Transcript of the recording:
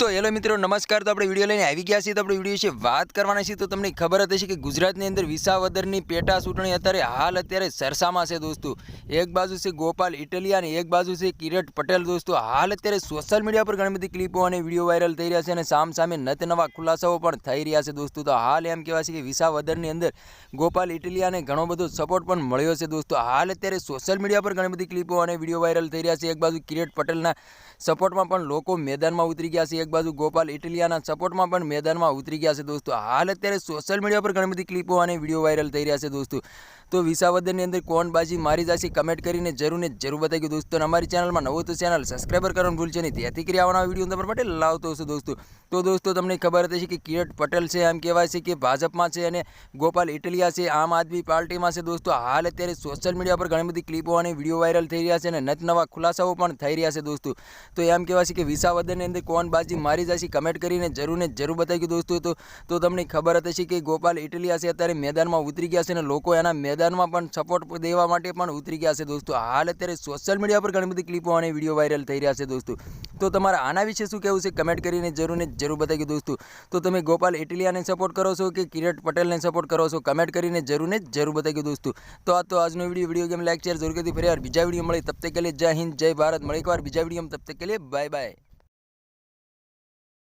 તો હેલો મિત્રો, નમસ્કાર. તો આપણે વીડિયો લઈને આવી ગયા છીએ. તો આપણે વીડિયો વિશે વાત કરવાના છીએ. તો તમને ખબર હતી હશે કે ગુજરાતની અંદર વિસાવદરની પેટા ચૂંટણી અત્યારે હાલ અત્યારે સરસામાં છે દોસ્તો. એક બાજુ છે ગોપાલ ઇટલિયા અને એક બાજુ છે કિરટ પટેલ દોસ્તો. હાલ અત્યારે સોશિયલ મીડિયા પર ઘણી બધી ક્લિપો અને વીડિયો વાયરલ થઈ રહ્યા છે અને સામ સામે નત નવા ખુલાસાઓ પણ થઈ રહ્યા છે દોસ્તો. તો હાલ એમ કહેવાય છે કે વિસાવદરની અંદર ગોપાલ ઇટલિયાને ઘણો બધો સપોર્ટ પણ મળ્યો છે દોસ્તો. હાલ અત્યારે સોશિયલ મીડિયા પર ઘણી બધી ક્લિપો અને વીડિયો વાયરલ થઈ રહ્યા છે. એક બાજુ કિરીટ પટેલના સપોર્ટમાં પણ લોકો મેદાનમાં ઉતરી ગયા છે. એક બાજુ ગોપાલ ઇટલિયાના સપોર્ટમાં પણ મેદાનમાં ઉતરી ગયા છે દોસ્તો. હાલ અત્યારે સોશિયલ મીડિયા પર ઘણી બધી ક્લિપો અને વીડિયો વાયરલ થઈ રહ્યા છે દોસ્તો. તો વિસાવદનની અંદર કોણ બાજી મારી જશે કમેન્ટ કરીને જરૂર ને જરૂર બતાવી દોસ્તો. અમારી ચેનલમાં નવો તો ચેનલ સબસ્ક્રાઈબર કરવાનું ભૂલશે નહીં. ત્યાંથી કરી આવવાના વીડિયો તમારા માટે લાવતો હશે દોસ્તો. તો દોસ્તો તમને ખબર હતી કે કિરટ પટેલ છે, એમ કહેવાય છે કે ભાજપમાં છે અને ગોપાલ ઇટલિયા છે, આમ આદમી પાર્ટીમાં છે દોસ્તો. હાલ અત્યારે સોશિયલ મીડિયા પર ઘણી બધી ક્લિપો અને વીડિયો વાયરલ થઈ રહ્યા છે અને નત નવા ખુલાસાઓ પણ થઈ રહ્યા છે દોસ્તો. તો એમ કહેવાય છે કે વિસાવદનની અંદર કોણ બાજી મારી જશે કમેન્ટ કરીને જરૂર ને જરૂર બતાવી ગયું દોસ્તો, તો તો તમને ખબર જ હશે કે ગોપાલ ઇટલિયા છે અત્યારે મેદાનમાં ઉતરી ગયા છે અને લોકો એના મેદાનમાં પણ સપોર્ટ દેવા માટે પણ ઉતરી ગયા છે દોસ્તો. હાલ અત્યારે સોશિયલ મીડિયા પર ઘણી બધી ક્લિપો અને વીડિયો વાયરલ થઈ રહ્યા છે દોસ્તો. તો તમારા આના વિશે શું કહેવું છે? કમેન્ટ કરીને જરૂર ને જરૂર બતાવી ગયું દોસ્તો. તો તમે ગોપાલ ઇટલિયાને સપોર્ટ કરો છો કે કિરટ પટેલને સપોર્ટ કરો છો? કમેન્ટ કરીને જરૂર ને જરૂર બતાવી ગયું દોસ્તો. તો આ તો આજનો video video game like share જરૂર કરી ફરી યાર બીજા વીડિયો મળે. તબ તક કે લીએ જય હિન્દ, જય ભારત. મળે એકવાર બીજા વીડિયો તબ તક કે લીએ બાય બાય